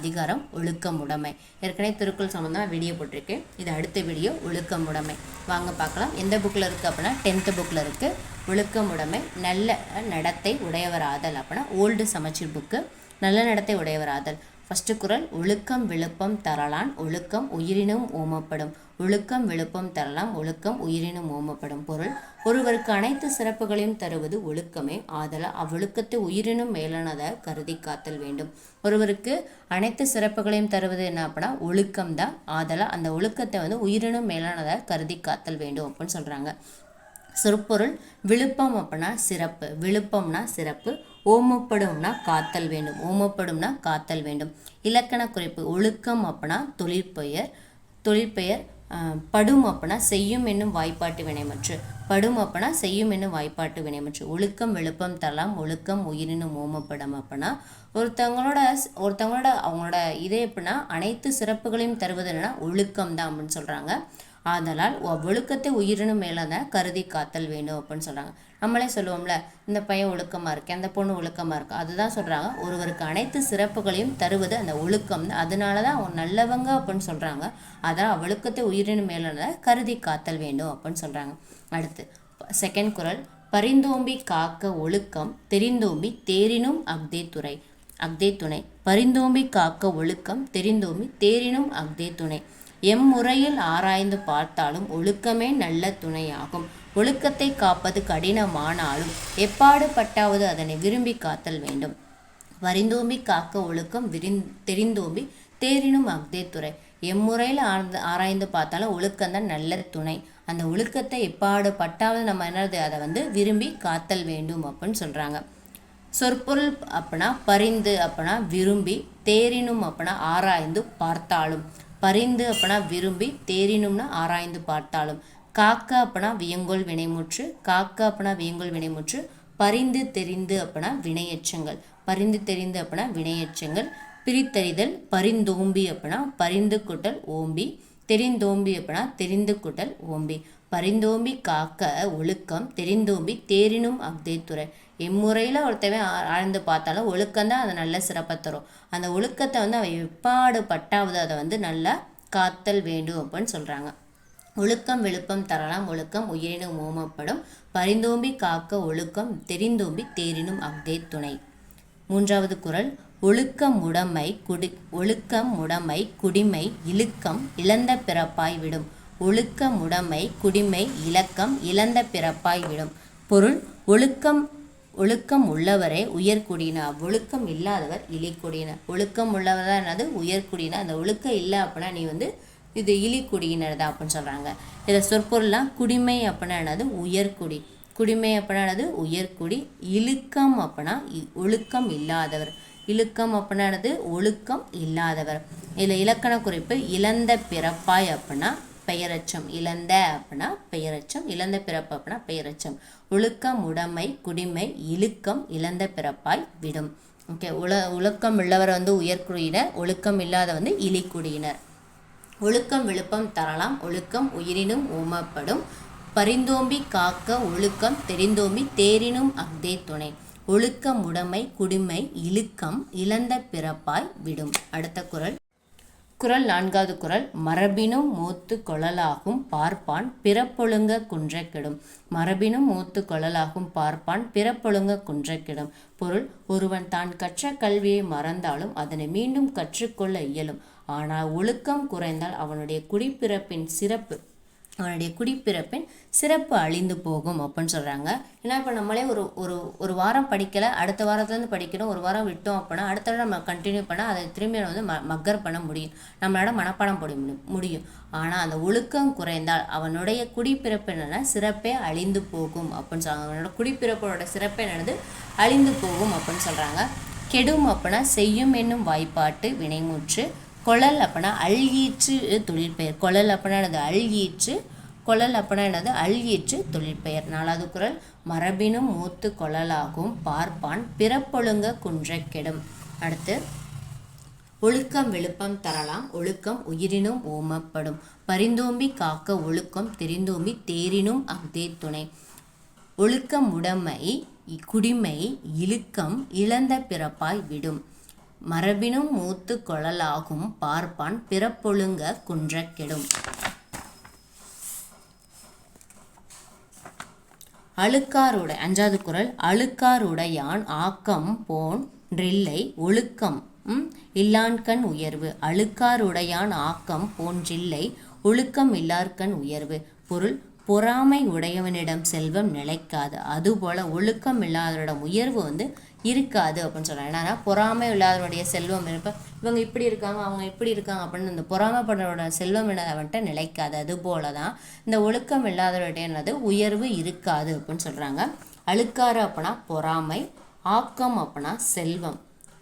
அதிகாரம் ஒழுக்கம் உடைமை ஏற்கனவே திருக்குள் சம்மந்தமாக வீடியோ போட்டிருக்கேன் இது அடுத்த வீடியோ ஒழுக்கம் உடைமை வாங்க பார்க்கலாம். எந்த புக்கில் இருக்குது அப்படின்னா டென்த்து புக்கில் இருக்குது ஒழுக்கம் உடைமை நல்ல நடத்தை உடையவராதல் அப்படின்னா ஓல்டு சமச்சீர் புக்கு நல்ல நடத்தை உடையவராதல். ஃபஸ்ட்டு குரல் ஒழுக்கம் விழுப்பம் தரலான் ஒழுக்கம் உயிரினும் ஓமப்படும். ஒழுக்கம் விழுப்பம் தரலாம் ஒழுக்கம் உயிரினும் ஓமப்படும் பொருள். ஒருவருக்கு அனைத்து சிறப்புகளையும் தருவது ஒழுக்கமே. ஆதல அவ்வொழுக்கத்தை உயிரினும் மேலானதாக கருதி காத்தல் வேண்டும். ஒருவருக்கு அனைத்து சிறப்புகளையும் தருவது என்ன அப்படின்னா ஒழுக்கம் தான். ஆதல அந்த ஒழுக்கத்தை வந்து உயிரினும் மேலானதாக கருதி காத்தல் வேண்டும் அப்படின்னு சொல்கிறாங்க சொற்பொருள் விழுப்பம் அப்படின்னா சிறப்பு. விழுப்பம்னா சிறப்பு. ஓமப்படும்னா காத்தல் வேண்டும். ஓமப்படும்னா காத்தல் வேண்டும். இலக்கண குறிப்பு ஒழுக்கம் அப்படின்னா தொழிற்பெயர் தொழிற்பெயர் படும் அப்படின்னா செய்யும் என்னும் வாய்ப்பாட்டு வினைமற்று. படும் அப்படின்னா செய்யும் என்னும் வாய்ப்பாட்டு வினைமற்று. ஒழுக்கம் விழுப்பம் தரலாம். ஒழுக்கம் உயிரினும் ஓமப்படும் அப்படின்னா ஒருத்தவங்களோட ஒருத்தவங்களோட அவங்களோட இதே எப்படின்னா அனைத்து சிறப்புகளையும் தருவது என்னன்னா ஒழுக்கம் தான் அப்படின்னு சொல்கிறாங்க ஆதலால் ஒழுக்கத்தை உயிரினும் மேலே தான் கருதி காத்தல் வேண்டும் அப்படின்னு சொல்கிறாங்க நம்மளே சொல்லுவோம்ல இந்த பையன் ஒழுக்கமாக இருக்கு அந்த பொண்ணு ஒழுக்கமாக இருக்கு? அதுதான் சொல்கிறாங்க ஒருவருக்கு அனைத்து சிறப்புகளையும் தருவது அந்த ஒழுக்கம். அதனால தான் அவங்க நல்லவங்க அப்படின்னு சொல்கிறாங்க அதான் ஒழுக்கத்தை உயிரின மேலான கருதி காத்தல் வேண்டும் அப்படின்னு சொல்கிறாங்க அடுத்து செகண்ட் குறள் பரிந்தோம்பி காக்க ஒழுக்கம் தெரிந்தோம்பி தேரினும் அக்தே துறை அக்தே துணை. பரிந்தோம்பி காக்க ஒழுக்கம் தெரிந்தோம்பி தேரினும் அக்தே துணை. எம்முறையில் ஆராய்ந்து பார்த்தாலும் ஒழுக்கமே நல்ல துணையாகும். ஒழுக்கத்தை காப்பது கடினமானாலும் எப்பாடு பட்டாவது அதனை விரும்பி காத்தல் வேண்டும். வரிந்தோம்பி காக்க ஒழுக்கம் விரிந் தெரிந்தோம்பி தேரினும் அக்தே துறை. எம்முறையில் ஆழ்ந்து ஆராய்ந்து பார்த்தாலும் ஒழுக்கம் தான் நல்ல துணை. அந்த ஒழுக்கத்தை எப்பாடு பட்டாவது நம்ம என்னது அதை வந்து விரும்பி காத்தல் வேண்டும் அப்படின்னு சொல்கிறாங்க சொற்பொருள் அப்படின்னா பரிந்து அப்படின்னா விரும்பி தேரினும் அப்படின்னா ஆராய்ந்து பார்த்தாலும். பரிந்து அப்படின்னா விரும்பி தேரினும்னா ஆராய்ந்து பார்த்தாலும். காக்க அப்படின்னா வியங்கோல் வினைமுற்று காக்க அப்படின்னா வியங்கோல் வினைமுற்று பரிந்து தெரிந்து அப்படின்னா வினையச்சங்கள். பரிந்து தெரிந்து அப்படின்னா வினையச்சங்கள். பிரித்தறிதல் பரிந்தோம்பி அப்படின்னா பரிந்து குட்டல் ஓம்பி. தெரிந்தோம்பி அப்படின்னா தெரிந்து குட்டல் ஓம்பி. பரிந்தோம்பி காக்க ஒழுக்கம் தெரிந்தோம்பி தேரினும் அக்தே துறை. இம்முறையில் ஒருத்தவன் ஆழ்ந்து பார்த்தாலும் ஒழுக்கம் தான் அதை நல்ல சிறப்பை தரும். அந்த ஒழுக்கத்தை வந்து அவன் எப்பாடு பட்டாவது அதை வந்து நல்லா காத்தல் வேண்டும் அப்படின்னு சொல்கிறாங்க ஒழுக்கம் விழுப்பம் தரலாம் ஒழுக்கம் உயிரினும் ஓமப்படும். பரிந்தோம்பி காக்க ஒழுக்கம் தெரிந்தோம்பி தேரினும் அக்தே துணை. மூன்றாவது குறள் ஒழுக்கம் உடமை குடி ஒழுக்கம் உடமை குடிமை இழுக்கம் இழந்த பிறப்பாய் விடும். ஒழுக்கமுடைமை குடிமை இலக்கம் இழந்த பிறப்பாய் விடும். பொருள் ஒழுக்கம் ஒழுக்கம் உள்ளவரே உயர்குடியினர் ஒழுக்கம் இல்லாதவர் இழிக்குடியினர் ஒழுக்கம் உள்ளவர் தான் என்னது உயர்குடியினர் அந்த ஒழுக்கம் இல்லை அப்படின்னா நீ வந்து இது இழிக்குடியினர் தான் அப்படின்னு சொல்கிறாங்க இதில் சொற்பொருள்லாம் குடிமை அப்படின்னா என்னது? உயர்குடி குடிமை அப்படின்னா என்னது? உயர்குடி இழுக்கம் அப்படின்னா இ- ஒழுக்கம் இல்லாதவர். இழுக்கம் அப்படின்னா ஒழுக்கம் இல்லாதவர். இதில் இலக்கண குறிப்பு இழந்த பிறப்பாய் அப்படின்னா பெயரச்சம் இழந்த அப்படின்னா பெயரச்சம் இழந்த பிறப்பு அப்படின்னா பெயரச்சம். ஒழுக்கம் உடைமை குடிமை இழுக்கம் இழந்த பிறப்பாய் விடும். ஓகே உல ஒழுக்கம் உள்ளவர் வந்து உயர்குடியினர் ஒழுக்கம் இல்லாத வந்து இலிக்குடியினர் ஒழுக்கம் விழுப்பம் தரலாம் ஒழுக்கம் உயிரினும் ஓமப்படும் பரிந்தோம்பி காக்க ஒழுக்கம் தெரிந்தோம்பி தேரினும் அக்தே துணை. ஒழுக்கம் உடைமை குடிமை இழுக்கம் இழந்த பிறப்பாய் விடும். அடுத்த குரல். குரல் நான்காவது குரல் மரபினும் மூத்து கொழலாகும் பார்ப்பான் பிறப்பொழுங்க குன்றக்கிடும். மரபினும் மூத்து கொழலாகும் பார்ப்பான் பிறப்பொழுங்க குன்றக்கிடும். பொருள் ஒருவன் தான் கற்ற கல்வியை மறந்தாலும் அதனை மீண்டும் கற்றுக்கொள்ள இயலும். ஆனால் ஒழுக்கம் குறைந்தால் அவனுடைய குடிப்பிறப்பின் சிறப்பு அவனுடைய குடிப்பிறப்பின் சிறப்பு அழிந்து போகும் அப்படின்னு சொல்கிறாங்க ஏன்னா இப்போ நம்மளே ஒரு ஒரு ஒரு வாரம் படிக்கலை அடுத்த வாரத்துலேருந்து படிக்கிறோம் ஒரு வாரம் விட்டோம் அப்படின்னா அடுத்த தடவை நம்ம கண்டினியூ பண்ணால் அதை திரும்பி வந்து ம மக்கர் பண்ண முடியும். நம்மளால மனப்பாடம் போட முடியும். முடியும் ஆனால் அந்த ஒழுக்கம் குறைந்தால் அவனுடைய குடிப்பிறப்பு என்னென்னா சிறப்பே அழிந்து போகும் அப்படின்னு சொல்கிறாங்க அவனோட குடிப்பிறப்போட சிறப்பே என்னது? அழிந்து போகும் அப்படின்னு சொல்கிறாங்க கெடும் அப்படின்னா செய்யும் என்னும் வாய்ப்பாட்டு வினைமுற்று கொழல் அப்படின்னா அழ்கீற்று தொழிற்பெயர். கொழல் அப்படின்னா என்னது? அழ்கீற்று கொழல் அப்படின்னா என்னது? அழ்கீற்று தொழிற்பெயர். நாலாவது குரல். மரபினும் மூத்து கொழலாகும். பார்ப்பான் பிறப்பொழுங்க குன்ற கெடும் அடுத்து ஒழுக்கம் விழுப்பம் தரலாம். ஒழுக்கம் உயிரினும் ஓமப்படும். பரிந்தோம்பி காக்க ஒழுக்கம் தெரிந்தோம்பி தேரினும் அஃதே துணை. ஒழுக்கம் உடைமை குடிமை இழுக்கம் இழந்த பிறப்பாய் விடும். மரபினும் மூத்து கொழலாகும் பார்ப்பான் பிறப்பொழுங்க குன்றக் கெடும் அழுக்காருடை அஞ்சாவது குரல் அழுக்காருடையான் ஆக்கம் போன்றில்லை ஒழுக்கம் இல்லான்கண் உயர்வு. அழுக்காருடையான் ஆக்கம் போன்றில்லை ஒழுக்கம் இல்லார்கண் உயர்வு. பொருள் பொறாமை உடையவனிடம் செல்வம் நிலைக்காது. அதுபோல் ஒழுக்கம் இல்லாதவரிடம் உயர்வு வந்து இருக்காது அப்படின்னு சொல்கிறாங்க என்னன்னா பொறாமை இல்லாதவருடைய செல்வம் இருப்ப இவங்க இப்படி இருக்காங்க அவங்க இப்படி இருக்காங்க அப்படின்னு இந்த பொறாமைப்படுறவரோட செல்வம் இல்லாதவன்ட்ட நிலைக்காது. அது போல தான் இந்த ஒழுக்கம் இல்லாதவருடைய என்னது உயர்வு இருக்காது அப்படின்னு சொல்கிறாங்க அழுக்காறு அப்படின்னா பொறாமை ஆக்கம் அப்படின்னா செல்வம்.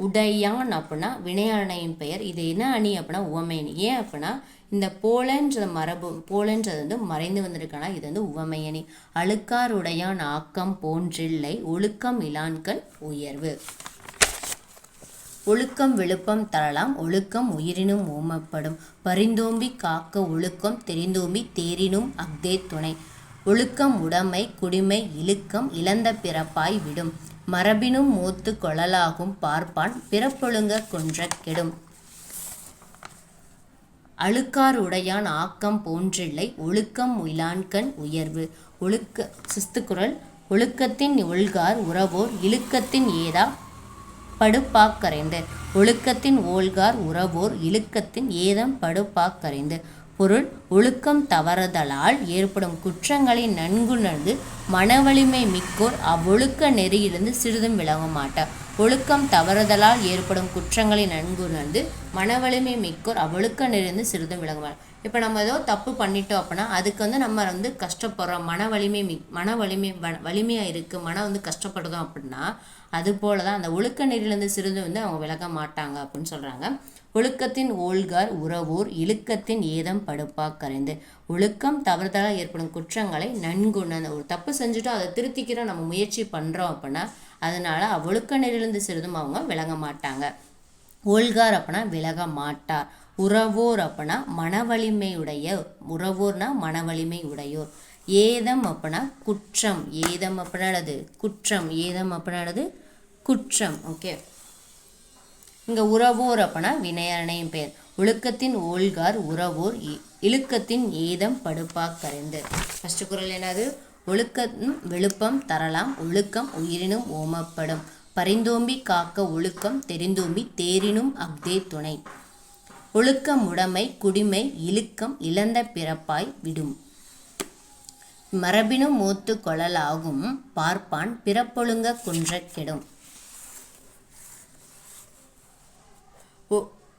உடையான் அப்படின்னா வினையாணையின் பெயர். இது என்ன அணி அப்படின்னா உவமையணி. ஏன் அப்படின்னா இந்த போலன்ற மரபு போலன்றது வந்து மறைந்து வந்திருக்கனா இது வந்து உவமையணி. அழுக்கார் உடையான் ஆக்கம் போன்றில்லை ஒழுக்கம் இலான்கள் உயர்வு. ஒழுக்கம் விழுப்பம் தரலாம் ஒழுக்கம் உயிரினும் ஓமப்படும். பரிந்தோம்பி காக்க ஒழுக்கம் தெரிந்தோம்பி தேரினும் அக்தே துணை. ஒழுக்கம் உடைமை குடிமை இழுக்கம் இழந்த பிறப்பாய் விடும். மரபினும் மூத்து கொழலாகும் பார்ப்பான் பிறப்பொழுங்க கொன்ற கெடும். அழுக்கார் உடையான் ஆக்கம் போன்றில்லை ஒழுக்கம் முயலான்கண் உயர்வு. ஒழுக்க சிஸ்துக்குரல் ஒழுக்கத்தின் ஒழ்கார் உறவோர் இழுக்கத்தின் ஏதா? படுப்பாக்கரைந்து ஒழுக்கத்தின் ஓல்கார் உறவோர் இழுக்கத்தின் ஏதம் படுப்பாக்கரைந்து பொருள் ஒழுக்கம் தவறுதலால் ஏற்படும் குற்றங்களை நன்குணர்ந்து மனவலிமை மிக்கோர் அவ்வொழுக்க நெறியிலிருந்து சிறிதும் விலக மாட்டார். ஒழுக்கம் தவறுதலால் ஏற்படும் குற்றங்களை நன்குணர்ந்து மனவலிமை மிக்கோர் அவ்வொழுக்க நெறியிலிருந்து சிறிதும் விலக மாட்டார். இப்போ நம்ம ஏதோ தப்பு பண்ணிட்டோம் அப்படின்னா அதுக்கு வந்து நம்ம வந்து கஷ்டப்படுறோம். மன வலிமை மி மன வலிமை வ- இருக்குது மனம் வந்து கஷ்டப்படுதோம் அப்படின்னா அது போல தான் அந்த ஒழுக்க நெறியிலேருந்து சிறிது வந்து அவங்க விலக மாட்டாங்க அப்படின்னு சொல்கிறாங்க ஒழுக்கத்தின் ஓல்கார் உறவோர் இழுக்கத்தின் ஏதம் படுப்பா கரைந்து. ஒழுக்கம் தவறுதலாக ஏற்படும் குற்றங்களை நன்குணர்ந்து ஒரு தப்பு செஞ்சுட்டோம் அதை திருத்திக்கிற நம்ம முயற்சி பண்ணுறோம் அப்படின்னா அதனால் ஒழுக்க நெறிலிருந்து சிறிதும் அவங்க விலக மாட்டாங்க. ஓல்கார் அப்படின்னா விலக மாட்டார். உறவோர் அப்படின்னா மனவலிமையுடைய உறவோர்னா மனவலிமை உடையோர் ஏதம் அப்படின்னா குற்றம் ஏதம் அப்படின்னா குற்றம் ஏதம் அப்படின்னா குற்றம் ஓகே இங்கே உறவோர் அப்படின்னா வினையரணையும் பெயர். ஒழுக்கத்தின் ஓல்கார் உறவோர் இ- இழுக்கத்தின் ஏதம் படுப்பா கரைந்து. ஃபஸ்ட்டு குரல் என்னது? ஒழுக்கம் விழுப்பம் தரலாம் ஒழுக்கம் உயிரினும் ஓமப்படும். பரிந்தோம்பி காக்க ஒழுக்கம் தெரிந்தோம்பி தேரினும் அக்தே துணை. ஒழுக்கம் உடைமை குடிமை இழுக்கம் இழந்த பிறப்பாய் விடும். மரபினும் மூத்து கொழலாகும் பார்ப்பான் பிறப்பொழுங்க குன்றக் கெடும்.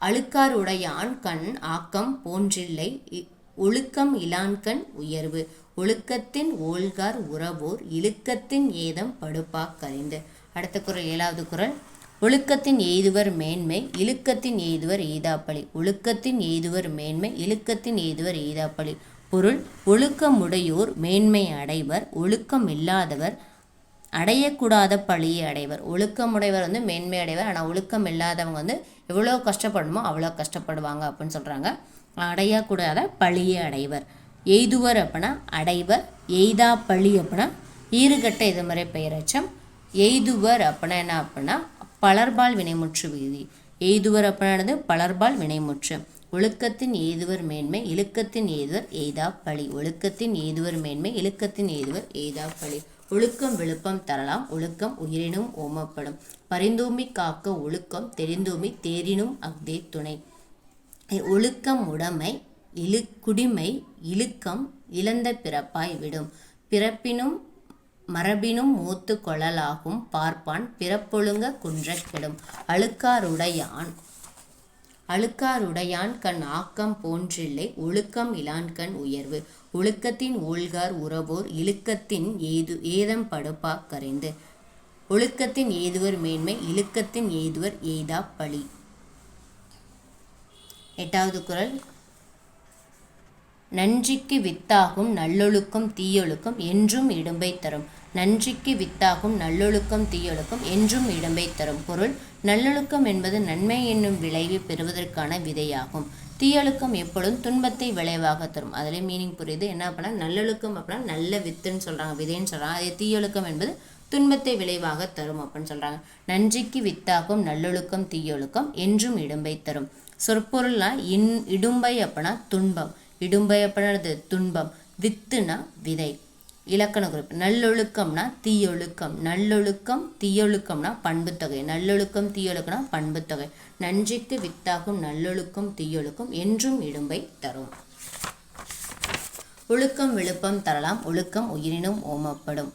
அழுக்கார் உடையான் கண் ஆக்கம் போன்றில்லை. இ- ஒழுக்கம் இலான்கண் உயர்வு. ஒழுக்கத்தின் ஓல்கார் உறவோர் இழுக்கத்தின் ஏதம் படுப்பா கரிந்து. அடுத்த குறள் ஏழாவது குறள் ஒழுக்கத்தின் எய்துவர் மேன்மை இழுக்கத்தின் எய்துவர் எய்தாப்பழி. ஒழுக்கத்தின் எய்துவர் மேன்மை இழுக்கத்தின் எய்துவர் எய்தாப்பழி. பொருள் ஒழுக்கமுடையோர் மேன்மை அடைவர் ஒழுக்கம் இல்லாதவர் அடையக்கூடாத பழியை அடைவர். ஒழுக்கமுடையவர் வந்து மேன்மை அடைவர் ஆனால் ஒழுக்கம் இல்லாதவங்க வந்து எவ்வளோ கஷ்டப்படணுமோ அவ்வளோ கஷ்டப்படுவாங்க அப்படின்னு சொல்கிறாங்க அடையக்கூடாத பழியே அடைவர். எய்துவர் அப்படின்னா அடைவர். எய்தா பழி அப்படின்னா ஈறுகட்ட எதிர்மறை பெயரச்சம் எய்துவர் அப்படின்னா என்ன அப்படின்னா பலர்பால் வினைமுற்று விகுதி எய்துவர் அப்படின்னது பலர்பால் வினைமுற்று. ஒழுக்கத்தின் எய்துவர் மேன்மை இழுக்கத்தின் ஏதுவர் எய்தா பழி. ஒழுக்கத்தின் ஏதுவர் மேன்மை இழுக்கத்தின் எய்துவர் எய்தா பழி. ஒழுக்கம் விழுப்பம் தரலாம். ஒழுக்கம் உயிரினும் ஓமப்படும். பரிந்தூமி காக்க ஒழுக்கம் தெரிந்தூமி தேரினும் அக்தே துணை. ஒழுக்கம் உடைமை இழு குடிமை இழுக்கம் இழந்த பிறப்பாய் விடும். பிறப்பினும் மரபினும் மூத்து கொழலாகும் பார்ப்பான் பிறப்பொழுங்க குன்ற கெடும். அழுக்காருடையான் அழுக்காருடையான் கண் ஆக்கம் போன்றில்லை ஒழுக்கம் இலான்கண் உயர்வு. ஒழுக்கத்தின் ஊழ்கார் உறவோர் இழுக்கத்தின் ஏது ஏதம் படுப்பா கரைந்து. ஒழுக்கத்தின் ஏதுவர் மேன்மை இழுக்கத்தின் ஏதுவர் எய்தா பழி. எட்டாவது குரல். நன்றிக்கு வித்தாகும் நல்லொழுக்கம் தீயொழுக்கம் என்றும் இடும்பை தரும். நன்றிக்கு வித்தாகும் நல்லொழுக்கம் தீயொழுக்கம் என்றும் இடும்பை தரும். பொருள் நல்லொழுக்கம் என்பது நன்மை என்னும் விளைவை பெறுவதற்கான விதையாகும். தீயொழுக்கம் எப்பொழுதும் துன்பத்தை விளைவாக தரும். அதில் மீனிங் புரியுது. என்ன அப்படின்னா நல்லொழுக்கம் அப்படின்னா நல்ல வித்துன்னு சொல்கிறாங்க விதைன்னு சொல்கிறாங்க அதே தீயொழுக்கம் என்பது துன்பத்தை விளைவாக தரும் அப்படின்னு சொல்கிறாங்க நன்றிக்கு வித்தாகும் நல்லொழுக்கம் தீயொழுக்கம் என்றும் இடும்பை தரும். சொற்பொருள்னா இன் இடும்பை அப்படின்னா துன்பம். இடும்பை அப்படின்றது துன்பம். வித்துனா விதை. இலக்கண குறிப்பு. நல்லொழுக்கம்னா தீயொழுக்கம். நல்லொழுக்கம் தீயொழுக்கம்னா பண்புத்தொகை நல்லொழுக்கம் தீயொழுக்கம்னா பண்புத்தொகை நன்றிக்கு வித்தாகும் நல்லொழுக்கம் தீயொழுக்கம் என்றும் இடும்பை தரும். ஒழுக்கம் விழுப்பம் தரலாம். ஒழுக்கம் உயிரினும் ஓமப்படும்.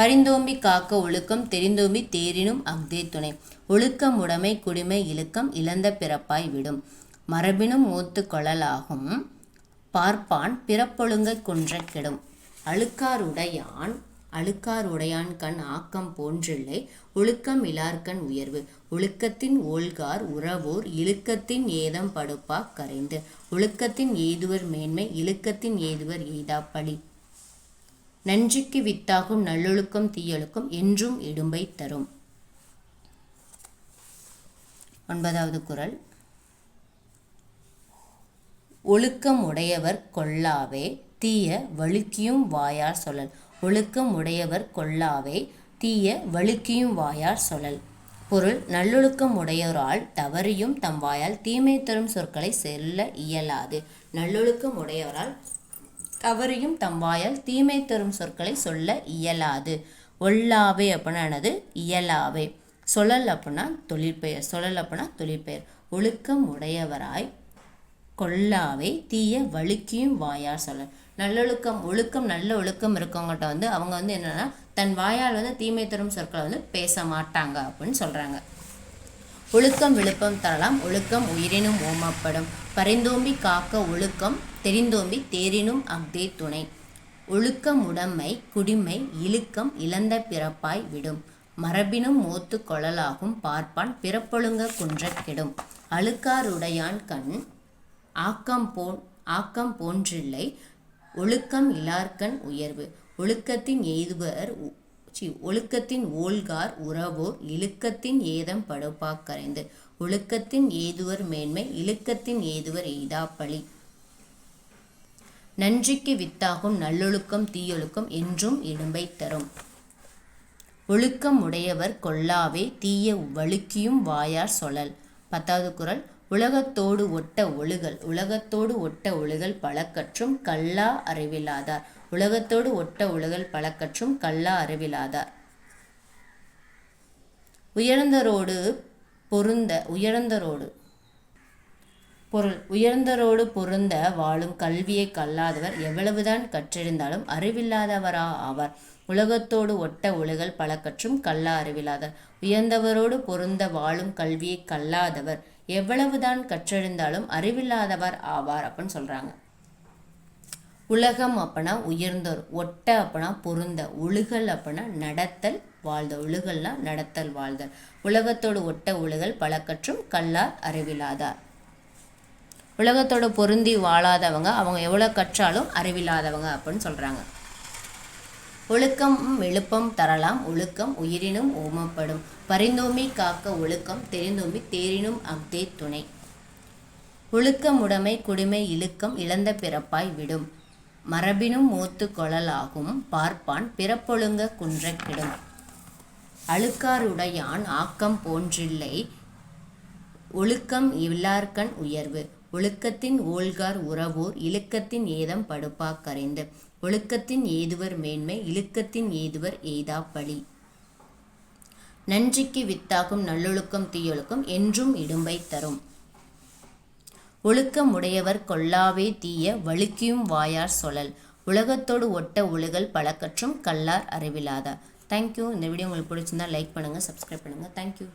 பரிந்தோம்பி காக்க ஒழுக்கம் தெரிந்தோம்பி தேரினும் அஃதே துணை. ஒழுக்கம் உடைமை குடிமை இழுக்கம் இழந்த பிறப்பாய் விடும். மரபினும் மூத்து கொழலாகும். பார்ப்பான் பிறப்பொழுங்கை குன்ற கெடும் அழுக்காருடையான் அழுக்காருடையான் கண் ஆக்கம் போன்றில்லை. ஒழுக்கம் இலார்கண் உயர்வு. ஒழுக்கத்தின் ஓல்கார் உறவோர் இழுக்கத்தின் ஏதம் படுப்பா கரைந்து. ஒழுக்கத்தின் ஏதுவர் மேன்மை இழுக்கத்தின் ஏதுவர் எய்தாப்பழி நன்றிக்கு வித்தாகும் நல்லொழுக்கம் தீயொழுக்கம் என்றும் இடும்பை தரும். ஒன்பதாவது குரல். ஒழுக்கம் உடையவர் கொல்லாவே தீய வழுக்கியும் வாயார் சொல்லல். ஒழுக்கம் உடையவர் கொல்லாவே தீய வழுக்கியும் வாயார் சொல்லல். பொருள் நல்லொழுக்கம் உடையோரால் தவறியும் தம் வாயால் தீமை தரும் சொற்களை செல்ல இயலாது. நல்லொழுக்கம் உடையவரால் தவறியும் தம் வாயால் தீமை தரும் சொற்களை சொல்ல இயலாது. ஒல்லாவே அப்படின்னானது இயலாவே சொல்லல் அப்படின்னா தொழிற்பெயர். சொல்லல் அப்படின்னா தொழிற்பெயர். ஒழுக்கம் உடையவராய் கொல்லாவே தீய வழுக்கியும் வாயார் சொல்லல் நல்லொழுக்கம் ஒழுக்கம் நல்ல ஒழுக்கம் இருக்கவங்ககிட்ட வந்து அவங்க வந்து என்னென்னா தன் வாயால் வந்து தீமை தரும் சொற்களை வந்து பேச மாட்டாங்க அப்படின்னு சொல்கிறாங்க ஒழுக்கம் விழுப்பம் தரலாம். ஒழுக்கம் உயிரினும் ஓமப்படும். பரிந்தோம்பி காக்க ஒழுக்கம் தெரிந்தோம்பி தேரினும் அஃதே துணை. ஒழுக்கம் உடமை குடிமை இழுக்கம் இழந்த பிறப்பாய் விடும். மரபினும் மோத்து கொழலாகும் பார்ப்பான் பிறப்பொழுங்க குன்ற கெடும். அழுக்காருடையான் கண் ஆக்கம் போன் ஆக்கம் போன்றில்லை. ஒழுக்கம் இலார்கண் உயர்வு. ஒழுக்கத்தின் எய்துவர் சி ஒழுக்கத்தின் ஓல்கார் உறவோர் இழுக்கத்தின் ஏதம் படுப்பாக்கரைந்து ஒழுக்கத்தின் ஏதுவர் மேன்மை இழுக்கத்தின் ஏதுவர் எய்தாப்பழி நன்றிக்கு வித்தாகும் நல்லொழுக்கம் தீயொழுக்கம் என்றும் இடும்பை தரும். ஒழுக்கம் உடையவர் கொல்லாவே தீய வழுக்கியும் வாயார் சொலல். பத்தாவது குரல். உலகத்தோடு ஒட்ட ஒழுகல். உலகத்தோடு ஒட்ட ஒழுகல் பழக்கற்றும் கல்லா அறிவில்லாதார். உலகத்தோடு ஒட்ட உலகல் பழக்கற்றும் கல்லா அறிவிலாதார். உயர்ந்தரோடு பொருந்த உயர்ந்தரோடு பொருள் உயர்ந்தரோடு பொருந்த வாழும் கல்வியை கல்லாதவர் எவ்வளவுதான் கற்றிருந்தாலும் அறிவில்லாதவரா ஆவார். உலகத்தோடு ஒட்ட உலகல் பழக்கற்றும் கல்லா அறிவிலாதார். உயர்ந்தவரோடு பொருந்த வாழும் கல்வியை கல்லாதவர் எவ்வளவுதான் கற்றெழுந்தாலும் அறிவில்லாதவர் ஆவார் அப்படின்னு சொல்கிறாங்க உலகம் அப்படின்னா உயர்ந்தோர் ஒட்ட அப்படின்னா பொருந்த ஒழுகல் அப்படின்னா நடத்தல் வாழ்தல் ஒழுகல்னா நடத்தல் வாழ்தல் உலகத்தோடு ஒட்ட ஒழுகல் பழக்கற்றும் கல்லார் அறிவில்லாதார் உலகத்தோடு பொருந்தி வாழாதவங்க அவங்க எவ்வளோ கற்றாலும் அறிவில்லாதவங்க அப்படின்னு சொல்கிறாங்க ஒழுக்கம் எழுப்பம் தரலாம் ஒழுக்கம் உயிரினும் ஓமப்படும். பரிந்தோமி காக்க ஒழுக்கம் தெரிந்தோமி தேரினும் அக்தே துணை. ஒழுக்கமுடைமை குடிமை இழுக்கம் இழந்த பிறப்பாய் விடும். மரபினும் மூத்து கொழலாகும் பார்ப்பான் பிறப்பொழுங்க குன்றக்கிடும் அழுக்காருடையான் ஆக்கம் போன்றில்லை. ஒழுக்கம் இல்லார்கண் உயர்வு. ஒழுக்கத்தின் ஓல்கார் உறவோர் இழுக்கத்தின் ஏதம் படுப்பாக்கரைந்து ஒழுக்கத்தின் ஏதுவர் மேன்மை இழுக்கத்தின் ஏதுவர் ஏதா பழி. நன்றிக்கு வித்தாகும் நல்லொழுக்கம் தீயொழுக்கம் என்றும் இடும்பை தரும். ஒழுக்கம் உடையவர் கொல்லாவே தீய வழுக்கியும் வாயார் சொல்லல் உலகத்தோடு ஒட்ட ஒழுகல் பழக்கற்றும் கல்லார் அறிவிலாதார் தேங்க்யூ இந்த வீடியோ உங்களுக்கு பிடிச்சிருந்தா லைக் பண்ணுங்கள் சப்ஸ்கிரைப் பண்ணுங்கள் தேங்க்யூ